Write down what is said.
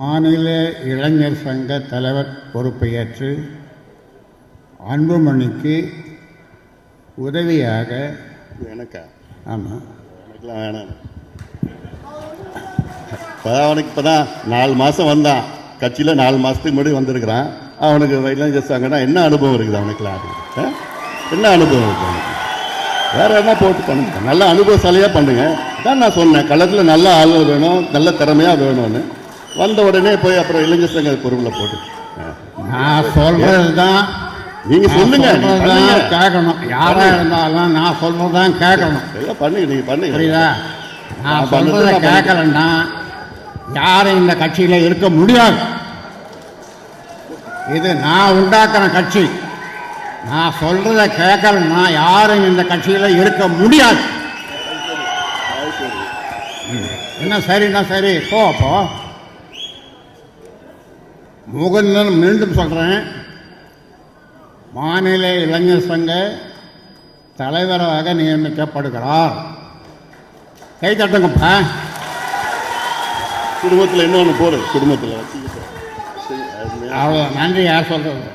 மாநில இளைஞர் சங்க தலைவர் பொறுப்பை ஏற்று அன்புமணிக்கு உதவியாக எனக்கா? ஆமாம் எனக்குலாம் வேணாம். இப்போதான் அவனுக்கு இப்போ தான் நாலு மாதம் வந்தான். கட்சியில் நாலு மாதத்துக்கு முன்னாடி வந்திருக்கிறான். அவனுக்கு இளைஞர் சங்கம்னா என்ன அனுபவம் இருக்குது அவனுக்குலாம்? என்ன அனுபவம் இருக்குது அவனுக்கு? வேற என்ன போட்டு பண்ணுங்க? நல்ல அனுபவசாலியாக பண்ணுங்க. அதான் நான் சொன்னேன் களத்தில் நல்ல ஆள் வேணும் நல்ல திறமையாக வேணும்னு. வந்த உடனே போய் அப்புறம் இளைஞர் சங்க பொறுப்பில் போட்டு. நான் சொல்கிறது தான் நீங்க சொல்லுங்க. கேட்கணும். யாராக இருந்தாலும் நான் சொல்கிறது தான் கேட்கணும் எல்லாம் பண்ணுங்க நீங்க பண்ணுங்க புரியுதா? நான் பண்ணேன். கேட்கலன்னா யாரும் இந்த கட்சியில் இருக்க முடியாது. இது நான் உண்டாக்குற கட்சி. நான் சொல்கிறத கேட்கலன்னா யாரும் இந்த கட்சியில் இருக்க முடியாது. என்ன சரின்னா சரி? போ அப்போ முகுந்தன் மீண்டும் சொல்கிறேன் மாநில இளைஞர் சங்க தலைவராக நியமிக்கப்படுகிறார். கை தட்டுங்கப்பா. குடும்பத்தில் இன்னொன்று போடுது குடும்பத்தில் வச்சுக்கிட்டு. அவ்வளோ நன்றி யார் சொல்கிறது